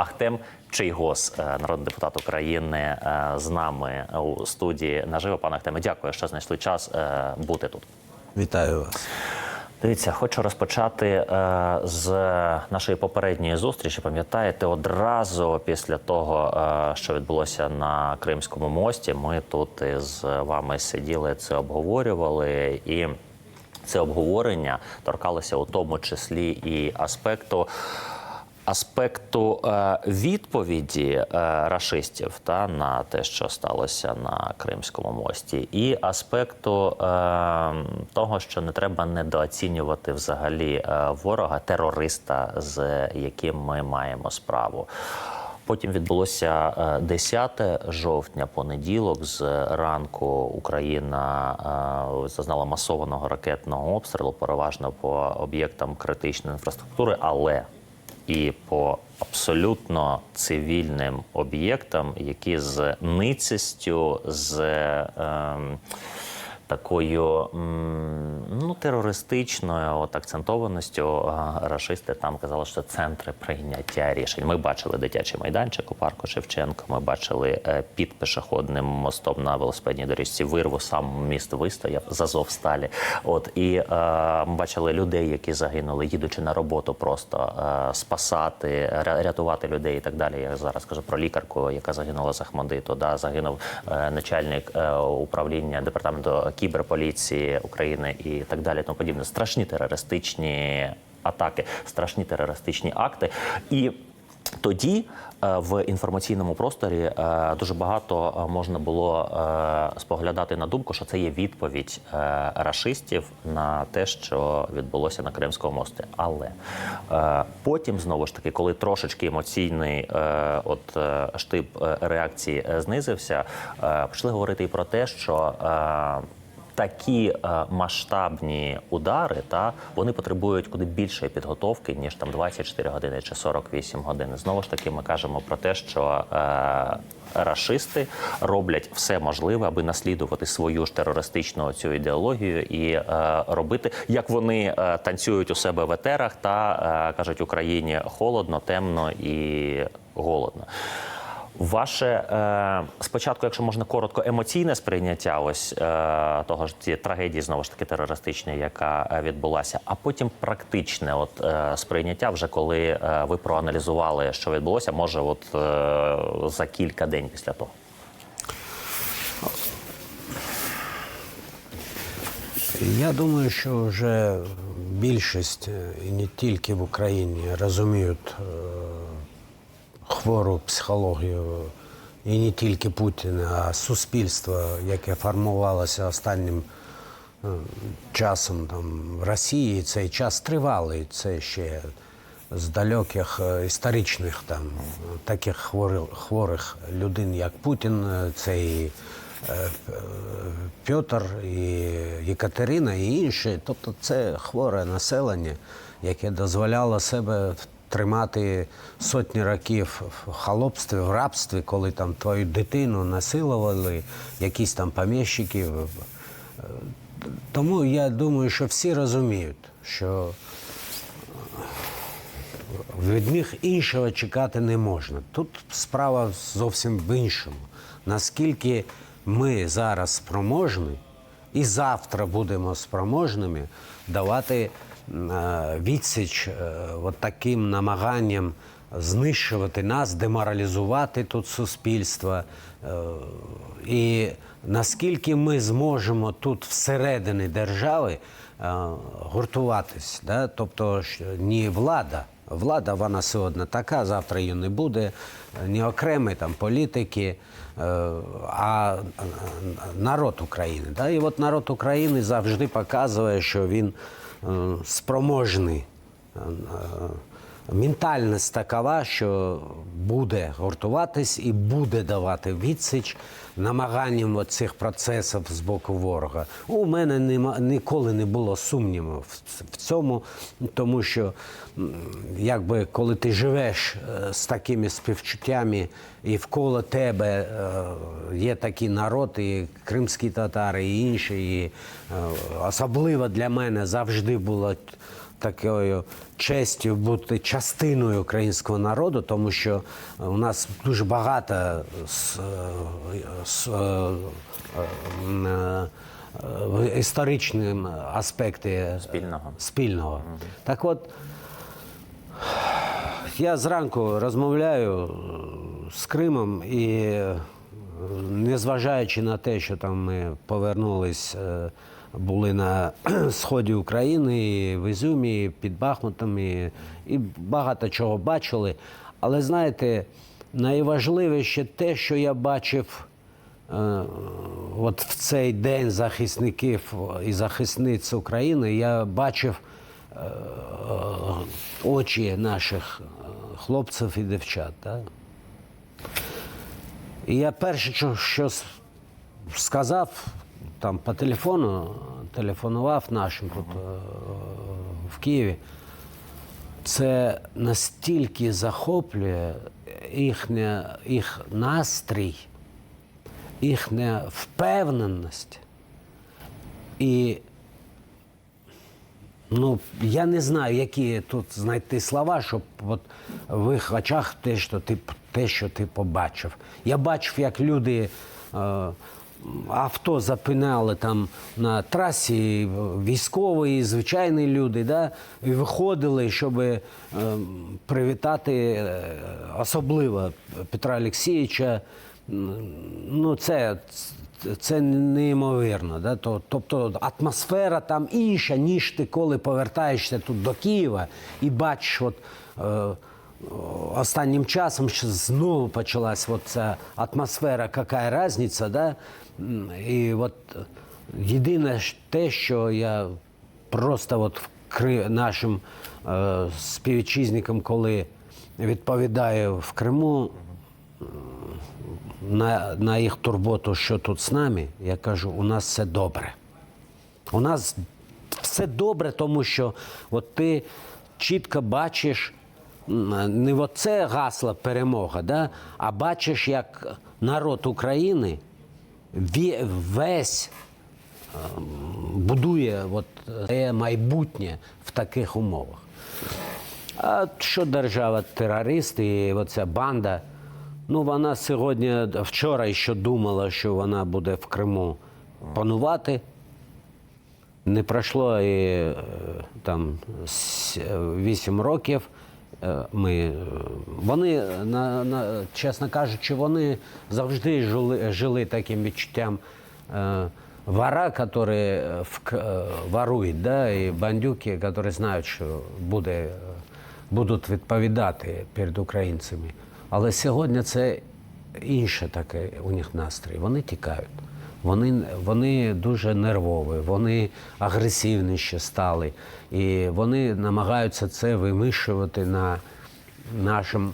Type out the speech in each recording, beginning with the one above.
Ахтем Чийгос, е, народний депутат України, е, з нами у студії наживо. Пане Ахтеме, дякую, що знайшли час е, бути тут. Вітаю вас. Дивіться, хочу розпочати е, з нашої попередньої зустрічі. Пам'ятаєте, одразу після того, е, що відбулося на Кримському мості, ми тут із вами сиділи, це обговорювали і. Це обговорення торкалося у тому числі і аспекту аспекту е, відповіді е, рашистів та на те, що сталося на Кримському мості, і аспекту е, того, що не треба недооцінювати взагалі ворога, терориста, з яким ми маємо справу. Потім відбулося е, 10 жовтня, понеділок. З ранку Україна зазнала масованого ракетного обстрілу, переважно по об'єктам критичної інфраструктури, але і по абсолютно цивільним об'єктам, які з ницістю, з е, такою м, терористичною от, акцентованістю рашисти там казали, що центри прийняття рішень. Ми бачили дитячий майданчик у парку Шевченко. Ми бачили е, під пішохідним мостом на велосипедній доріжці вирву. Сам міст вистояв з Азовсталі. От і е, ми бачили людей, які загинули, їдучи на роботу, просто е, спасати, ря- рятувати людей і так далі. Я зараз кажу про лікарку, яка загинула з Ахмадиту. Да, загинув е, начальник е, управління департаменту кіберполіції України і так далі. Тому подібне. Страшні терористичні атаки, страшні терористичні акти і. Тоді е, в інформаційному просторі е, дуже багато е, можна було споглядати на думку, що це є відповідь рашистів на те, що відбулося на Кримському мості. Але потім знову ж таки, коли трошечки емоційний от штиб реакції знизився, почали говорити і про те, що такі е, масштабні удари, та вони потребують куди більшої підготовки ніж там 24 години чи 48 годин. Знову ж таки, ми кажемо про те, що е, рашисти роблять все можливе, аби наслідувати свою ж терористичну цю ідеологію і е, робити, як вони е, танцюють у себе в етерах та е, кажуть Україні холодно, темно і голодно. Ваше е, спочатку, якщо можна коротко, емоційне сприйняття ось е, того ж цієї трагедії, знову ж таки терористичної, яка е, відбулася, а потім практичне от е, сприйняття, вже коли е, ви проаналізували, що відбулося, може, от е, за кілька день після того. Я думаю, що вже більшість е, і не тільки в Україні розуміють е, хвору психологію і не тільки Путіна, а суспільство, яке формувалося останнім е, часом там, в Росії. Цей час тривалий. Це ще з далеких е, історичних там таких хворих, хворих людей, як Путін, е, це і Петр, і Єкатерина, і інші. Тобто це хворе населення, яке дозволяло себе тримати сотні років в холопстві, в рабстві, коли там твою дитину насилували, якісь там поміщики. Тому я думаю, що всі розуміють, що від них іншого чекати не можна. Тут справа зовсім в іншому. Наскільки ми зараз спроможні і завтра будемо спроможними давати е, відсіч е, от таким намаганням знищувати нас, деморалізувати тут суспільство. Е, і наскільки ми зможемо тут всередині держави е, гуртуватись, да? тобто не влада. Влада вона сьогодні така, завтра її не буде, не окремі там політики, е, а народ України. Да? І от народ України завжди показує, що він е, спроможний. е, Ментальність такова, що буде гуртуватись і буде давати відсіч намаганням цих процесів з боку ворога. У мене нема, ніколи не було сумніву в, цьому, тому що якби коли ти живеш е, з такими співчуттями, і вколо тебе е, є такий народ, і кримські татари, і інші, і е, особливо для мене завжди було такою честю бути частиною українського народу, тому що у нас дуже багато з, з, е, е, в історичним аспекті Спільного. спільного. Так от, я зранку розмовляю з Кримом і, е, незважаючи на те, що там ми повернулись, були на сході України, в Ізюмі, під Бахмутом, і, і багато чого бачили. Але знаєте, найважливіше те, що я бачив е, от в цей день захисників і захисниць України, я бачив е, очі наших е, хлопців і дівчат. Да? І я перше, що, що сказав там по телефону, телефонував нашим тут е, в Києві, це настільки захоплює їхня, їх настрій, їхня впевненість. І Ну, я не знаю, які тут знайти слова, щоб от в їх очах те, що ти, те, що ти побачив. Я бачив, як люди е, авто запинали там на трасі, військові, звичайні люди, да, і виходили, щоб е, привітати е, особливо Петра Олексійовича. Ну, це, це неймовірно. Да? Тобто атмосфера там інша, ніж ти коли повертаєшся тут до Києва і бачиш, от, е, останнім часом що знову почалась ця атмосфера, яка різниця. Да? І от єдине те, що я просто от нашим е, співвітчизникам, коли відповідаю в Криму, на, на їх турботу, що тут з нами, я кажу, у нас все добре. У нас все добре, тому що от ти чітко бачиш не оце гасло перемога, да? а бачиш, як народ України весь ем, будує от, своє майбутнє в таких умовах. А що держава терорист і оця банда? Ну, вона сьогодні, вчора ще думала, що вона буде в Криму панувати. Не пройшло і е, там с- е, років. Е, Ми, е, вони, на, на, чесно кажучи, вони завжди жили, жили таким відчуттям е, вора, які е, в, к- е, ворують, да, і бандюки, які знають, що буде, е, будуть відповідати перед українцями. Але сьогодні це інше таке у них настрій. Вони тікають. Вони, вони дуже нервові, вони агресивніші стали. І вони намагаються це вимішувати на, нашим,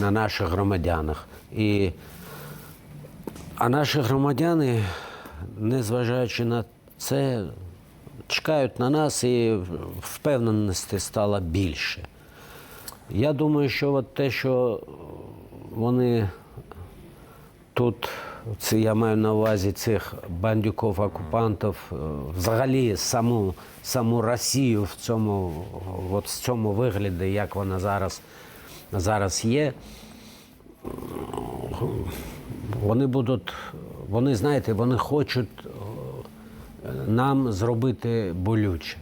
на наших громадянах. І, а наші громадяни, незважаючи на це, чекають на нас і впевненості стало більше. Я думаю, що от те, що вони тут, я маю на увазі цих бандюків, окупантів, е, взагалі саму, саму Росію в цьому, от в цьому вигляді, як вона зараз, зараз є, вони будуть, вони, знаєте, вони хочуть е, нам зробити болюче.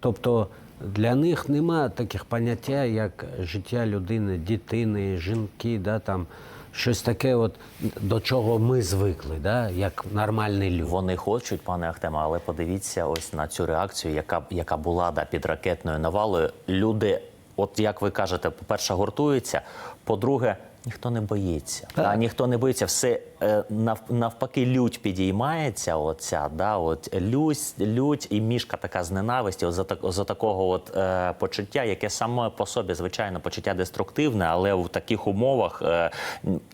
Тобто для них нема таких поняття, як життя людини, дитини, жінки, да, там, щось таке, от, до чого ми звикли, да, як нормальний люди. Вони хочуть, пане Ахтема, але подивіться ось на цю реакцію, яка, яка була да, під ракетною навалою. Люди, от як ви кажете, по-перше, гуртуються, по-друге, ніхто не боїться. А ніхто не боїться, все е, нав, навпаки, лють підіймається. Оця, да, от, лють, лють і мішка така з ненависті, от, за, так, за такого от, е, почуття, яке саме по собі, звичайно, почуття деструктивне, але в таких умовах е,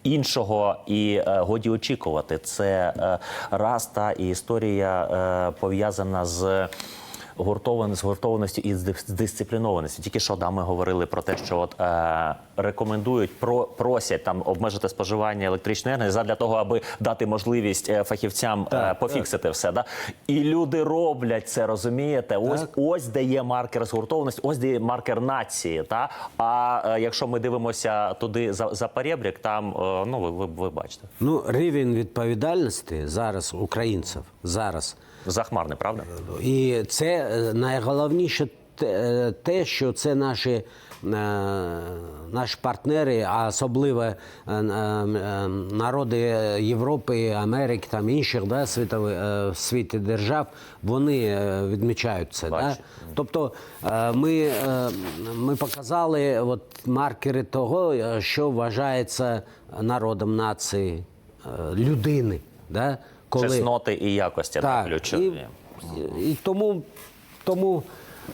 іншого і е, годі очікувати. Це е, раз та і історія е, пов'язана з. Гуртован, згуртованості і дисциплінованості. Тільки що да, ми говорили про те, що от е, рекомендують про просять там обмежити споживання електричної енергії задля того, аби дати можливість е, фахівцям е, пофіксити все. Да? І люди роблять це, розумієте? Ось Так. ось де є маркер згуртованості, ось де є маркер нації. Та а е, якщо ми дивимося туди за, за перебрік, там е, ну ви, ви, ви бачите Ну, рівень відповідальності зараз українців зараз. Захмарний, правда? І це е, найголовніше те- е, що це наші, е, наші партнери, а особливо народи Європи, Америки, там інших да, світових світі держав, вони відмічають це. Да? Тобто ми, ми показали от маркери того, що вважається народом нації, людини. Да? Чесноти і якості Так, ключові. і, і тому, тому,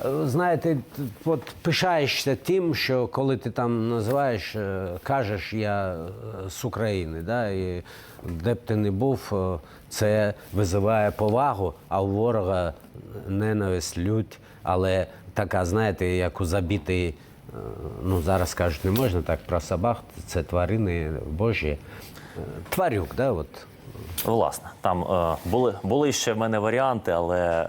е, знаєте, от пишаєшся тим, що коли ти там називаєш, е, кажеш, я е, з України, да, і де б ти не був, це визиває повагу, а у ворога ненависть, лють, але така, знаєте, як у забитий, е, ну зараз кажуть, не можна так про собак, це тварини Божі. Тварюк, да, от. Власне, там е, були, були ще в мене варіанти, але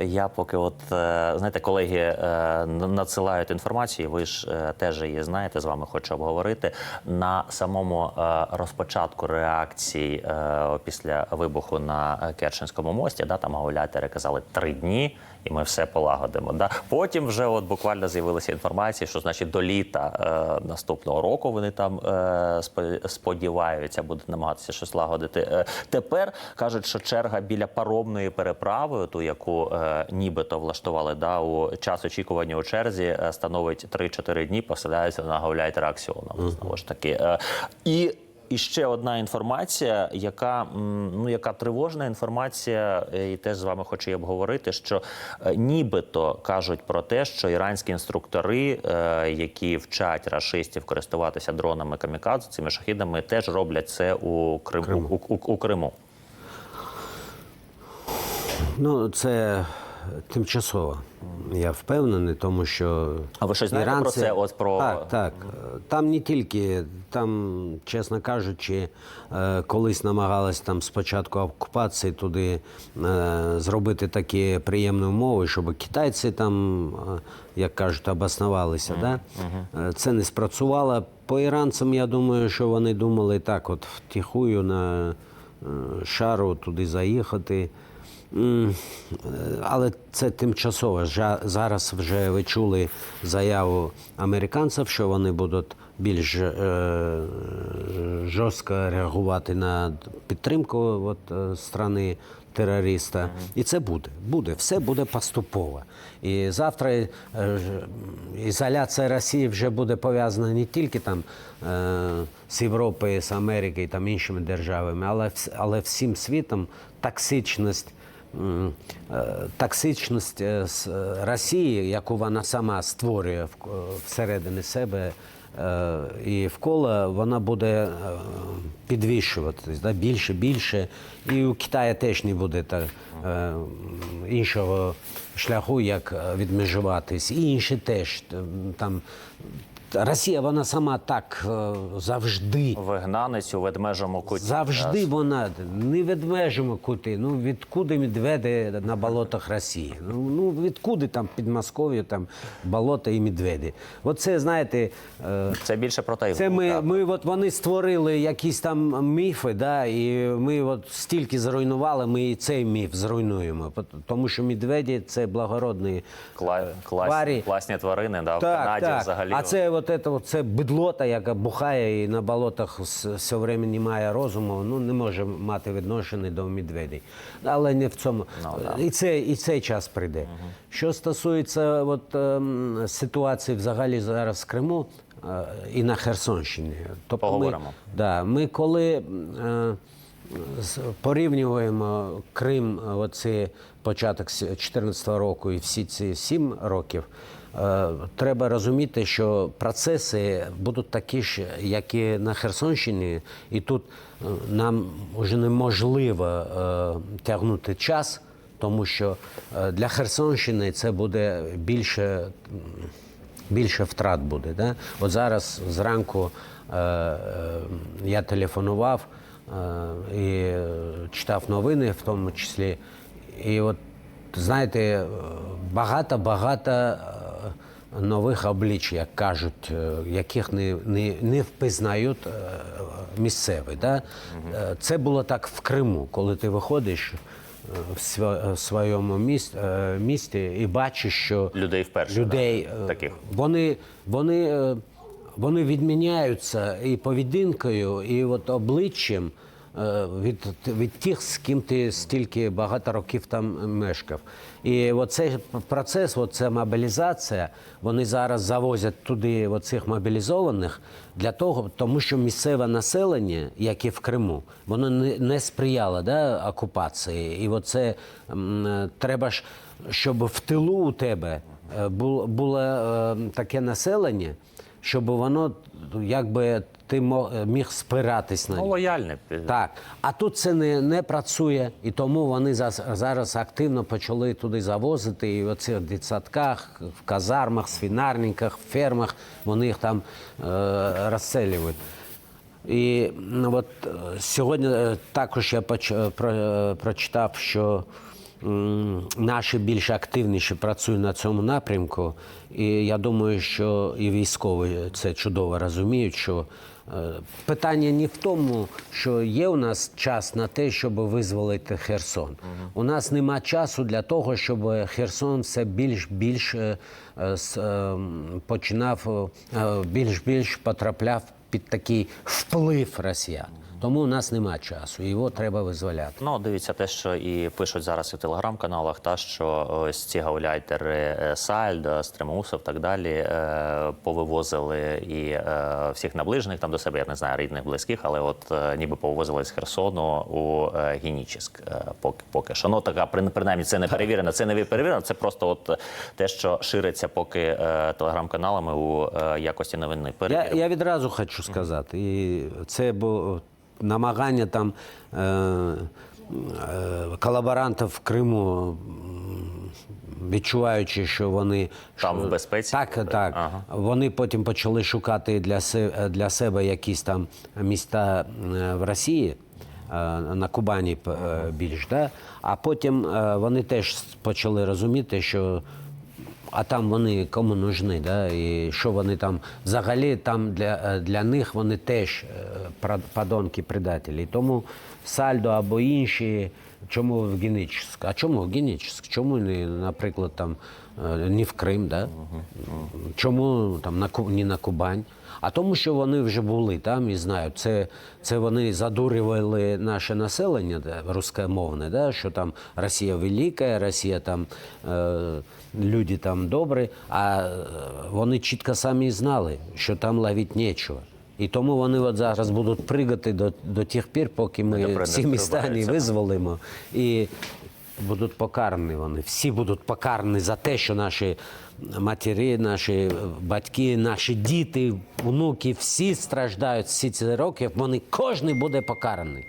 е, я поки, от е, знаєте, колеги е, надсилають інформацію. Ви ж е, теж її знаєте, з вами хочу обговорити на самому е, розпочатку реакції е, після вибуху на Керченському мості. Да, там гауляйтери казали три дні. І ми все полагодимо. Да? Потім вже от буквально з'явилася інформація, що значить до літа е, наступного року вони там е, спо- сподіваються, будуть намагатися щось лагодити. Е, тепер кажуть, що черга біля паромної переправи, ту яку е, нібито влаштували, да, у час очікування у черзі е, становить 3-4 дні, поселяються на гауляйтера Аксіонова. Знову ж таки. Е, і і ще одна інформація, яка ну яка тривожна інформація, е, і теж з вами хочу її обговорити, що е, нібито кажуть про те, що іранські інструктори, е, які вчать рашистів користуватися дронами камікадзе, цими шахідами, теж роблять це у Криму. У, у, у Криму. Ну, це тимчасово. Я впевнений, тому що. А ви щось знаєте про це? От про- Так, так. Там не тільки, там, чесно кажучи, е, колись намагалась там спочатку окупації туди е, зробити такі приємні умови, щоб китайці там, е, як кажуть, обоснувалися. Да? Е, Це не спрацювало. По іранцям, я думаю, що вони думали так, от втихую на шару туди заїхати. Але це тимчасово. Зараз вже ви чули заяву американців, що вони будуть більш е, жорстко реагувати на підтримку от, е, страни терориста. І це буде. Буде. Все буде поступово. І завтра е, ізоляція Росії вже буде пов'язана не тільки там е, з Європою, з Америкою, там іншими державами, але, але всім світом токсичність. е, Токсичність Росії, яку вона сама створює всередині себе і вкола вона буде е, підвищуватись да, більше, більше. І у Китаї теж не буде так, е, іншого шляху, як е, відмежуватись. І інші теж е, там. Росія, вона сама так е, завжди. Вигнанець у ведмежому куті. Завжди вона не ведмежимо кути. Ну відкуди медведи на болотах Росії? Ну, ну відкуди там під Москов'ю там болота і медведі? Оце знаєте, е, Це більше про Тайвань. це ми, так. ми от вони створили якісь там міфи, да, і ми от стільки зруйнували, ми і цей міф зруйнуємо. Тому що медведі це благородні Кла- класні, тварини, да, в Канаді так. взагалі. А це от от це бидлота, яка бухає і на болотах все время не має розуму, ну не може мати відношення до медведей. Але не в цьому. І, це, і цей час прийде. Що стосується от, ем, ситуації взагалі зараз в Криму е, і на Херсонщині. Тобто Поговоримо. Ми, да, ми коли е, порівнюємо Крим, е, оці початок 2014 року і всі ці сім років, треба розуміти, що процеси будуть такі ж, як і на Херсонщині, і тут е, нам вже неможливо е, тягнути час. тому що е, для Херсонщини це буде більше, більше втрат буде. Да? От зараз зранку е, е, я телефонував е, і е, читав новини, в тому числі. І от знаєте, багато-багато нових облич, як кажуть, е, яких не, не, не впізнають е, місцеві. Да? Е, Це було так в Криму, коли ти виходиш в своєму місті, місті і бачиш, що Людей вперше, людей да, таких. вони, вони, вони відміняються і поведінкою, і от обличчям від, від тих, з ким ти стільки багато років там мешкав. І оцей процес, оця мобілізація, вони зараз завозять туди оцих мобілізованих для того, тому що місцеве населення, як і в Криму, воно не, не сприяло да, окупації. І оце м, е, треба ж, щоб в тилу у тебе е, бу- було е, таке населення, щоб воно якби ти міг спиратись на нього. лояльне. Так, а тут це не, не працює, і тому вони зараз активно почали туди завозити. І в оцих дитсадках, в казармах, свинарниках, фермах вони їх там е, розселюють. І ну, от е, сьогодні е, також я поч- е, про, прочитав, що наші більш активніші працюють на цьому напрямку. І я думаю, що і військові це чудово розуміють, що е, питання не в тому, що є у нас час на те, щоб визволити Херсон. У нас нема часу для того, щоб Херсон все більш більш е, е, починав більш більш потрапляв під такий вплив росіян. Тому у нас нема часу, його треба визволяти. Ну, дивіться, те, що і пишуть зараз і в телеграм-каналах, та що ось ці гауляйтери е, Сальдо, Стремусов, так далі, е, повивозили і е, всіх наближених там до себе, я не знаю, рідних, близьких, але от е, ніби повивозили з Херсону у е, Генічіськ е, поки, поки що. Ну, така, прин- принаймні, це не перевірено, це не перевірено, це просто от те, що шириться поки е, телеграм-каналами у е, якості новини. Я, я відразу хочу сказати, і це було намагання там е, е, колаборантів в Криму, відчуваючи, що вони Там що- в безпеці? Так, так. Ага. Вони потім почали шукати для себе, для себе якісь там міста е, в Росії. е, На Кубані е, більш, да? а потім вони теж почали розуміти, що а там вони кому нужні, да? і що вони там взагалі там для, е, для них вони теж е, подонки предателі. Тому Сальдо або інші, чому в Генічськ? А чому в Генічськ? Чому не, наприклад, там е, не в Крим? Да? Чому там на не на Кубань? А тому, що вони вже були там і знають, це, це вони задурювали наше населення да, рускомовне, да, що там Росія велика, Росія там е, люди там добрі, а е, вони чітко самі знали, що там ловити нічого. І тому вони от зараз будуть пригати до, до тих пір, поки ми всі міста не визволимо. І будуть покарані вони. Всі будуть покарані за те, що наші матері, наші батьки, наші діти, внуки, всі страждають всі ці роки. Вони кожен буде покараний.